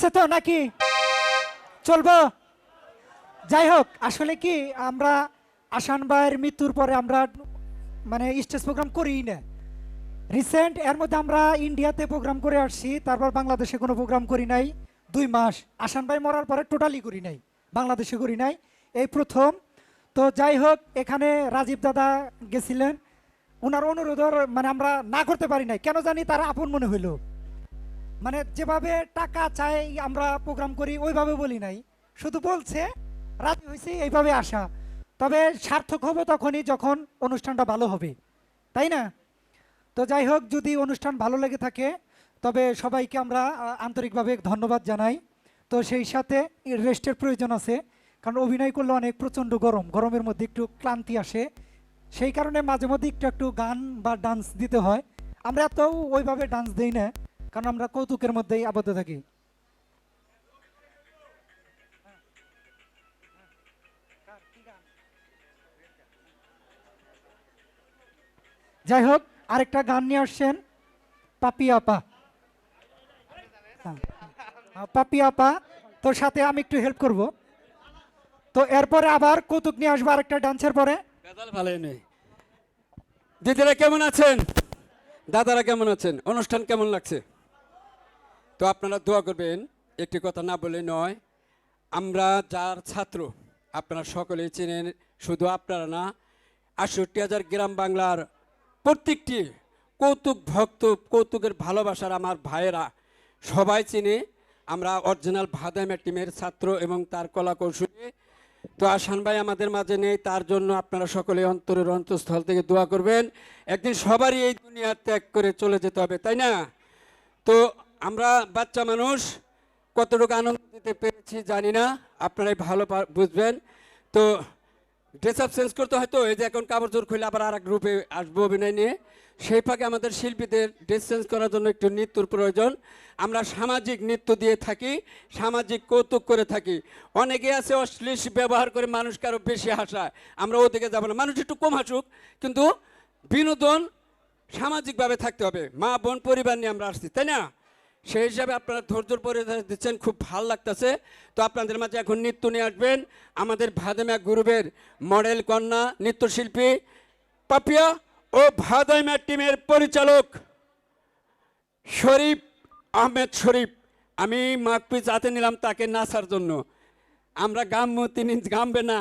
আছে তো নাকি? চলবো? যাই হোক আসলে কি আমরা আসান ভাইয়ের মৃত্যুর পরে আমরা মানে স্টেজ প্রোগ্রাম করিই না। রিসেন্ট এর মধ্যে আমরা ইন্ডিয়াতে প্রোগ্রাম করে আসছি, তারপর বাংলাদেশে কোনো প্রোগ্রাম করি নাই। দুই মাস। আসান ভাই মরার পরে টোটালি করি নাই, বাংলাদেশে করি নাই। এই প্রথম। তো যাই হোক এখানে রাজীব দাদা গেছিলেন। ওনার অনুরোধ মানে আমরা না করতে পারি নাই। কেন জানি তারা আপন মনে হইল। মানে যেভাবে টাকা চাই আমরা প্রোগ্রাম করি, ওইভাবে বলি নাই। শুধু বলছে, রাজি হয়েছে, এইভাবে আসা। তবে সার্থক হবে তখনই যখন অনুষ্ঠানটা ভালো হবে। তাই না? তো যাই হোক, যদি অনুষ্ঠান ভালো লেগে থাকে, তবে সবাইকে আমরা আন্তরিকভাবে ধন্যবাদ জানাই। তো সেই সাথে রেস্টের প্রয়োজন আছে, কারণ অভিনয় করলে অনেক প্রচণ্ড গরম। গরমের মধ্যে একটু ক্লান্তি আসে। সেই কারণে মাঝে মধ্যে একটু একটু গান বা ডান্স দিতে হয়। আমরা এত ওইভাবে ডান্স দিই না। কারণ আমরা কৌতুকের মধ্যেই আবদ্ধ থাকি। যাই হোক আরেকটা গান নিয়ে আসছেন পাপি আপা। হ্যাঁ, পাপি আপা তোর সাথে আমি একটু হেল্প করব। তো এরপরে আবার কৌতুক নিয়ে আসব আরেকটা ডান্সের পরে। দিদিরা কেমন আছেন? দাদারা কেমন আছেন? অনুষ্ঠান কেমন লাগছে? তো আপনারা দোয়া করবেন, একটি কথা না বলে নয়, আমরা যার ছাত্র, আপনারা সকলেই চেনেন, শুধু আপনারা না, আটষট্টি হাজার গ্রাম বাংলার প্রত্যেকটি কৌতুক ভক্ত, কৌতুকের ভালোবাসার আমার ভাইয়েরা সবাই চিনে, আমরা অরিজিনাল ভাদাইমা টিমের ছাত্র এবং তার কলা কৌশলী তো আসান ভাই আমাদের মাঝে নেই, তার জন্য আপনারা সকলে অন্তরের অন্তঃস্থল থেকে দোয়া করবেন। একদিন সবারই এই দুনিয়া ত্যাগ করে চলে যেতে হবে, তাই না? তো আমরা বাচ্চা মানুষ, কতটুকু আনন্দ দিতে পেরেছি জানি না, আপনারাই ভালো বুঝবেন। তো ড্রেস আপ চেঞ্জ করতে হয়তো এই যে এখন কাপড় জোর খুলে আবার আর এক গ্রুপে আসব অভিনয় নিয়ে। সেই ফাঁকে আমাদের শিল্পীদের ড্রেস চেঞ্জ করার জন্য একটু নৃত্যর প্রয়োজন। আমরা সামাজিক নৃত্য দিয়ে থাকি, সামাজিক কৌতুক করে থাকি। অনেকে আছে অশ্লীল ব্যবহার করে মানুষকে আরও বেশি হাসায়। আমরা ওদিকে যাব না। মানুষ একটু কম হাসুক, কিন্তু বিনোদন সামাজিকভাবে থাকতে হবে। মা, বোন, পরিবার নিয়ে আমরা আসছি, তাই না? সেই হিসাবে আপনারা ধৈর্য পরে দিচ্ছেন, খুব ভালো লাগতেছে। তো আপনাদের মাঝে এখন নৃত্য নিয়ে আসবেন আমাদের ভাদাইমা গ্রুপের মডেল কন্যা, নৃত্যশিল্পী পাপিয়া ও ভাদাইমা টিমের পরিচালক শরীফ আহমেদ শরীফ। আমি মাকপিস হাতে নিলাম তাকে নাচার জন্য। আমরা গামবো, তিনি গামবে না,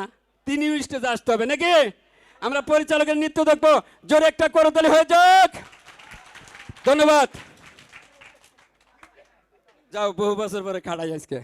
তিনিও স্টেজে আসতে হবে নাকি? আমরা পরিচালকের নৃত্য দেখব। জোরে একটা করতালি হয়ে যাক। ধন্যবাদ। যাও বহু বছর পরে খাড়াই আজকে।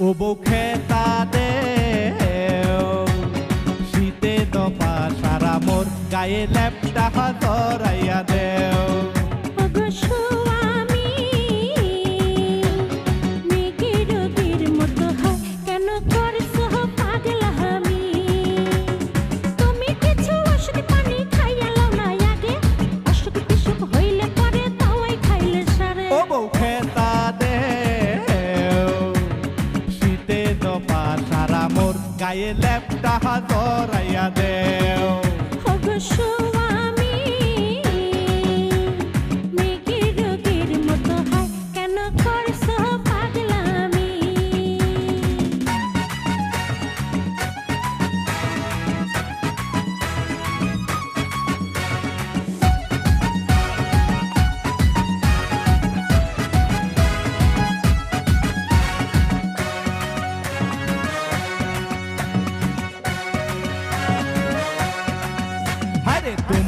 বউ খেতা দে শীতে দফা সারা মোর গায়ে ল্যাপটা হাতরাইয়া দেও। হাতরাইয়া দেও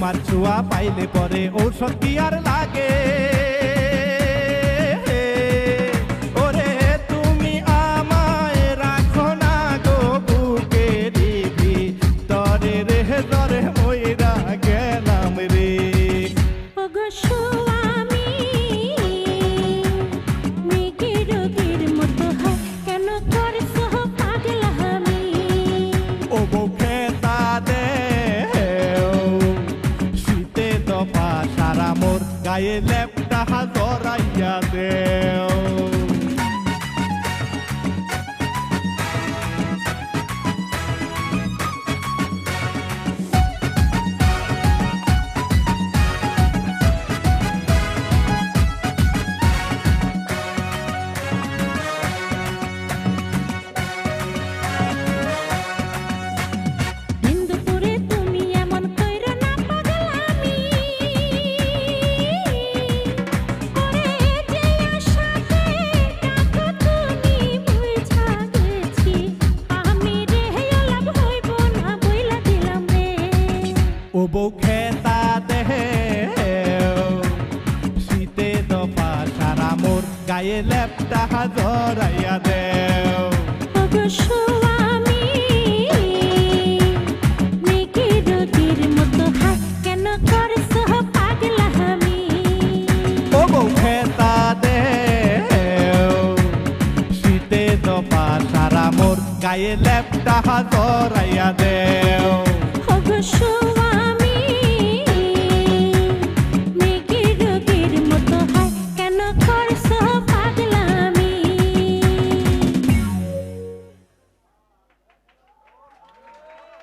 তোমার ছোঁয়া পাইলে পরে ঔষধ কি আর লাগে? গায়ে ল্যাপটা জরাইয়া দেও গায়ে ল্যাপটা জরাইয়া দেও। মেঘে মতো হাই কেন করছ পাগলামি ও বউ খেতা দেও শীতে দফা সারা মোর গায়ে ল্যাপটা জরাইয়া দেও।